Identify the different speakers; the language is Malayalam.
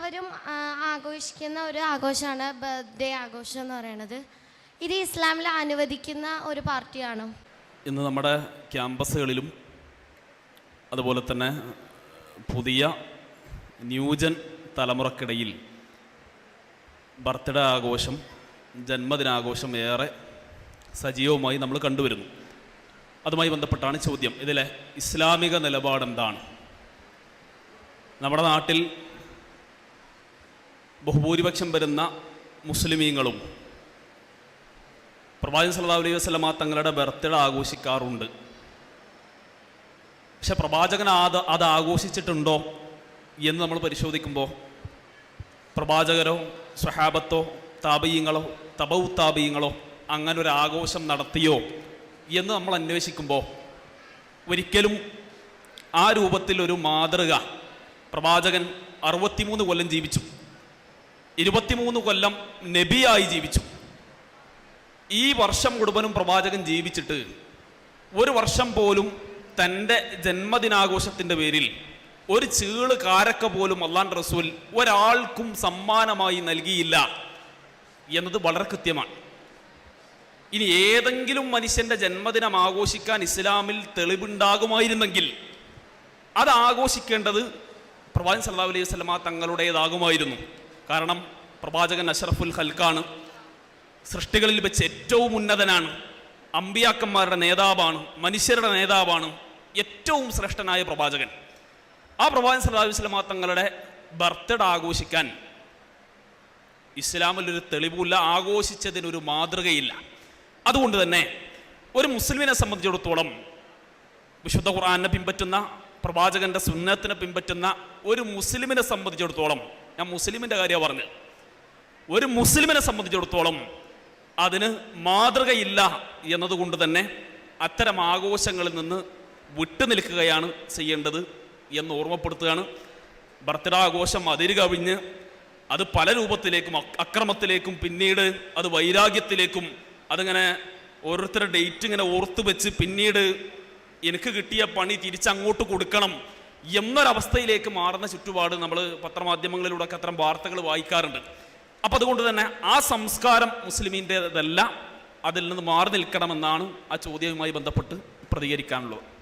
Speaker 1: എല്ലാവരും ആഘോഷിക്കുന്ന ഒരു ആഘോഷമാണ് ബർത്ത്ഡേ ആഘോഷം എന്ന് പറയുന്നത്. ഇത് ഇസ്ലാമിൽ അനുവദിക്കുന്ന ഒരു പാർട്ടിയാണ്.
Speaker 2: ഇന്ന് നമ്മുടെ ക്യാമ്പസുകളിലും അതുപോലെ തന്നെ പുതിയ ന്യൂജൻ തലമുറക്കിടയിൽ ബർത്ത്ഡേ ആഘോഷം ജന്മദിനാഘോഷം ഏറെ സജീവമായി നമ്മൾ കണ്ടുവരുന്നു. അതുമായി ബന്ധപ്പെട്ടാണ് ചോദ്യം. ഇതിലെ ഇസ്ലാമിക നിലപാട് എന്താണ് നമ്മുടെ നാട്ടിൽ ബഹുഭൂരിപക്ഷം വരുന്ന മുസ്ലിമീങ്ങളും പ്രവാചകൻ സല്ലാ അലൈഹി വസല്ലമ തങ്ങളുടെ ബർത്ത്ഡേ ആഘോഷിക്കാറുണ്ട്. പക്ഷെ പ്രവാചകൻ അത് അത് ആഘോഷിച്ചിട്ടുണ്ടോ എന്ന് നമ്മൾ പരിശോധിക്കുമ്പോൾ പ്രവാചകരോ സ്വഹാബത്തോ താപീയങ്ങളോ തപൗ താപീയങ്ങളോ അങ്ങനെ ഒരു ആഘോഷം നടത്തിയോ എന്ന് നമ്മൾ അന്വേഷിക്കുമ്പോൾ ഒരിക്കലും ആ രൂപത്തിൽ ഒരു മാതൃക പ്രവാചകൻ അറുപത്തിമൂന്ന് കൊല്ലം ജീവിച്ചു. ഇരുപത്തിമൂന്ന് കൊല്ലം നബിയായി ജീവിച്ചു. ഈ വർഷം കുടുംബനും പ്രവാചകൻ ജീവിച്ചിട്ട് ഒരു വർഷം പോലും തന്റെ ജന്മദിനാഘോഷത്തിന്റെ പേരിൽ ഒരു ചീൾ കാരക്ക പോലും അള്ളാൻ റസൂൽ ഒരാൾക്കും സമ്മാനമായി നൽകിയില്ല എന്നത് വളരെ കൃത്യമാണ്. ഇനി ഏതെങ്കിലും മനുഷ്യന്റെ ജന്മദിനം ആഘോഷിക്കാൻ ഇസ്ലാമിൽ തെളിവുണ്ടാകുമായിരുന്നെങ്കിൽ അത് ആഘോഷിക്കേണ്ടത് പ്രവാചൻ സല്ലാ അലൈഹി വസല്ലമ തങ്ങളുടേതാകുമായിരുന്നു. കാരണം പ്രവാചകൻ അഷറഫുൽ ഹൽക്കാണ് സൃഷ്ടികളിൽ വെച്ച് ഏറ്റവും ഉന്നതനാണ്. അമ്പിയാക്കന്മാരുടെ നേതാവാണ് മനുഷ്യരുടെ നേതാവാണ് ഏറ്റവും ശ്രേഷ്ഠനായ പ്രവാചകൻ. ആ പ്രവാചകൻ സല്ലല്ലാഹു അലൈഹി വസല്ലമ തങ്ങളുടെ ബർത്ത്ഡേ ആഘോഷിക്കാൻ ഇസ്ലാമിൽ ഒരു തെളിവില്ല ആഘോഷിച്ചതിനൊരു മാതൃകയില്ല. അതുകൊണ്ട് തന്നെ ഒരു മുസ്ലിമിനെ സംബന്ധിച്ചിടത്തോളം വിശുദ്ധ ഖുർആാനെ പിൻപറ്റുന്ന പ്രവാചകന്റെ സുന്നത്തിനെ പിൻപറ്റുന്ന ഒരു മുസ്ലിമിനെ സംബന്ധിച്ചിടത്തോളം ഞാൻ മുസ്ലിമിന്റെ കാര്യമാണ് പറഞ്ഞത്. ഒരു മുസ്ലിമിനെ സംബന്ധിച്ചിടത്തോളം അതിന് മാതൃകയില്ല എന്നതുകൊണ്ട് തന്നെ അത്തരം ആഘോഷങ്ങളിൽ നിന്ന് വിട്ടുനിൽക്കുകയാണ് ചെയ്യേണ്ടത് എന്ന് ഓർമ്മപ്പെടുത്തുകയാണ്. ബർത്ത്ഡേ ആഘോഷം അതിര് കവിഞ്ഞ് അത് പല രൂപത്തിലേക്കും അക്- അക്രമത്തിലേക്കും പിന്നീട് അത് വൈരാഗ്യത്തിലേക്കും അതിങ്ങനെ ഓരോരുത്തരുടെ ഡേറ്റ് ഇങ്ങനെ ഓർത്തു വെച്ച് പിന്നീട് എനിക്ക് കിട്ടിയ പണി തിരിച്ചങ്ങോട്ട് കൊടുക്കണം എന്നൊരവസ്ഥയിലേക്ക് മാറുന്ന ചുറ്റുപാട് നമ്മൾ പത്രമാധ്യമങ്ങളിലൂടെ ഒക്കെ അത്തരം വാർത്തകൾ വായിക്കാറുണ്ട്. അപ്പം അതുകൊണ്ട് തന്നെ ആ സംസ്കാരം മുസ്ലിമിന്റെതല്ല അതിൽ നിന്ന് മാറി നിൽക്കണമെന്നാണ് ആ ചോദ്യവുമായി ബന്ധപ്പെട്ട് പ്രതികരിക്കാനുള്ളത്.